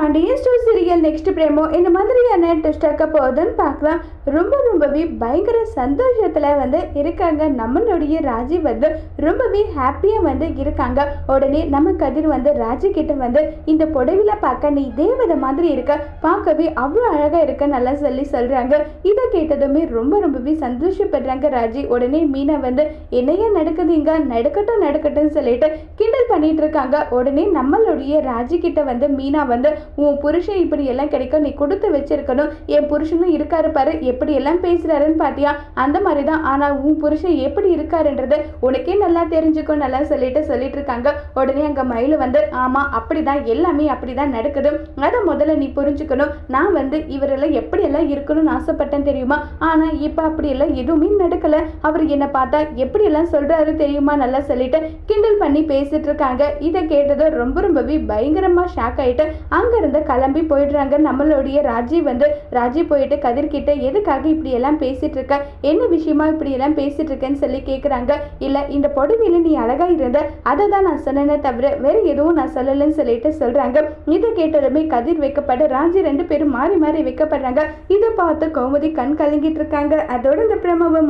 Pandian store serial next promo இந்த மாதிரியான ட்விஸ்டாக்க போகுதுன்னு பார்க்கலாம். ரொம்ப ரொம்பவே பயங்கர சந்தோஷத்தில் வந்து இருக்காங்க நம்மளுடைய ராஜி வந்து. ரொம்பவே ஹாப்பியாக வந்து இருக்காங்க. உடனே நம்ம கதிர் வந்து ராஜி கிட்ட வந்து இந்த புடவையில் பார்க்க நீ தேவதை மாதிரி இருக்க. பார்க்கவே அவ்வளோ அழகாக இருக்க. நல்லா சொல்லி சொல்கிறாங்க இதை கேட்டதுமே ரொம்ப ரொம்பவே சந்தோஷப்படுறாங்க ராஜி. உடனே மீனா வந்து என்னையா நடக்குதுங்க? நடக்கட்டும் நடக்கட்டும்னு சொல்லிட்டு கிண்டல் பண்ணிட்டு இருக்காங்க. உடனே நம்மளுடைய ராஜி கிட்ட வந்து மீனா வந்து உன் புருஷன் இப்படி எல்லாம் கிடைக்கும் நீ கொடுத்து வச்சிருக்கணும். என் புருஷனும் இருக்காரு பாரு எப்படி எல்லாம் பேசுறாருன்னு பாத்தியா? அந்த மாதிரி தான் ஆனா உன் புருஷன் எப்படி இருக்காருன்றது உனக்கே நல்லா தெரிஞ்சுக்கும் நல்லா சொல்லிட்டு சொல்லிட்டு இருக்காங்க உடனே அங்க மயில் வந்து ஆமா அப்படிதான். எல்லாமே அப்படிதான் நடக்குது. அதை முதல்ல நீ புரிஞ்சுக்கணும். நான் வந்து இவரெல்லாம் எப்படி எல்லாம் இருக்கணும்னு ஆசைப்பட்டேன் தெரியுமா? ஆனா இப்ப அப்படி எல்லாம் எதுவுமே நடக்கல. அவர் என்ன பார்த்தா எப்படி எல்லாம் சொல்றாரு தெரியுமா? நல்லா சொல்லிட்டு கிண்டல் பண்ணி பேசிட்டு இருக்காங்க இதை கேட்டதும் ரொம்ப ரொம்பவே பயங்கரமா ஷாக் ஆயிட்டு அங்க இருந்து கிளம்பி போயிடுறாங்க. நம்மளுடைய ராஜீவ் வந்து ராஜீவ் போயிட்டு கதிர்கிட்ட எதுக்காக இப்படி எல்லாம் பேசிட்டு இருக்க? என்ன விஷயமா இப்படி எல்லாம் பேசிட்டு இருக்கேன்னு சொல்லி கேக்குறாங்க. இல்ல இந்த புடவையில நீ அழகா இருந்த அதை தான் நான் சொன்னேனே தவிர வேற எதுவும் நான் சொல்லலைன்னு சொல்லிட்டு சொல்றாங்க. இதை கேட்டதுமே கதிர் வைக்கப்பட ராஜி ரெண்டு பேரும் மாறி மாறி வைக்கப்படுறாங்க. இதை பார்த்து கௌமதி கண் கலங்கிட்டு இருக்காங்க. அதோட இந்த பிரமவை